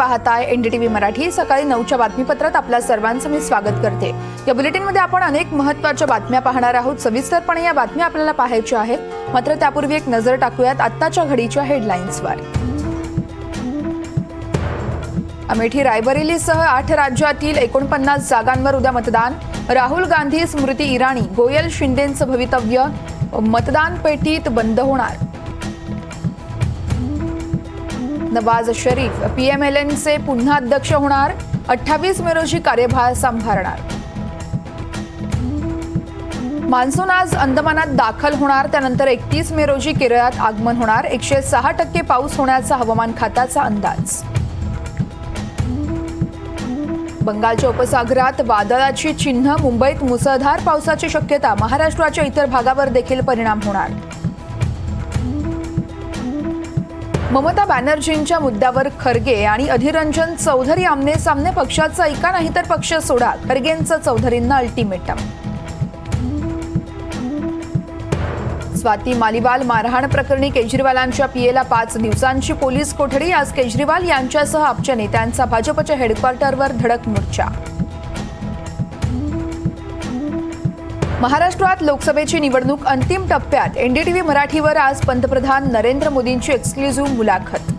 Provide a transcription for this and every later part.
पाहताय एनडीटीव्ही मराठी. सकाळी नऊच्या बातमीपत्रात आपल्या सर्वांचं मी स्वागत करते. या बुलेटिनमध्ये आपण अनेक महत्त्वाच्या बातम्या पाहणार आहोत. सविस्तरपणे या बातम्या आपल्याला पाहायच्या आहेत. मात्र त्यापूर्वी एक नजर टाकूयात आत्ताच्या घडीच्या हेडलाईन्सवर. अमेठी रायबरेलीसह आठ राज्यातील एकोणपन्नास जागांवर उद्या मतदान. राहुल गांधी स्मृती इराणी गोयल शिंदेचं भवितव्य. मतदान पेटीत बंद होणार. नवाज शरीफ पीएमएलएनचे पुन्हा अध्यक्ष होणार अठ्ठावीस मे रोजी कार्यभार सांभाळणार. मान्सून आज अंदमानात दाखल होणार त्यानंतर एकतीस मे रोजी केरळात आगमन होणार एकशे सहा टक्के पाऊस होण्याचा हवामान खात्याचा अंदाज. बंगालच्या उपसागरात वादळाची चिन्ह मुंबईत मुसळधार पावसाची शक्यता महाराष्ट्राच्या इतर भागावर देखील परिणाम होणार. ममता बॅनर्जींच्या मुद्द्यावर खरगे आणि अधिरंजन चौधरी आमने सामने पक्षाचा ऐका नाही तर पक्ष सोडा. खरगेंचं चौधरींना अल्टिमेटम स्वाती मालिवाल मारहाण प्रकरणी केजरीवालांच्या पीएला पाच दिवसांची पोलीस कोठडी आज केजरीवाल यांच्यासह आपच्या नेत्यांचा भाजपच्या हेडक्वार्टरवर धडक मोर्चा. महाराष्ट्रात लोकसभेची निवडणूक अंतिम टप्प्यात. एनडीटीव्ही मराठीवर आज पंतप्रधान नरेंद्र मोदींची एक्सक्लुझिव्ह मुलाखत.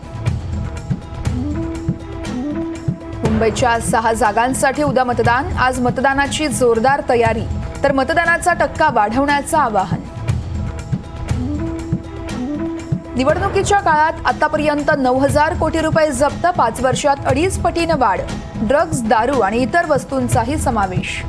मुंबईच्या सहा जागांसाठी उद्या मतदान. आज मतदानाची जोरदार तयारी. तर मतदानाचा टक्का वाढवण्याचं आवाहन. निवडणुकीच्या काळात आतापर्यंत नऊ हजार कोटी रुपये जप्त पाच वर्षात अडीच पटीनं वाढ. ड्रग्ज दारू आणि इतर वस्तूंचाही समावेश.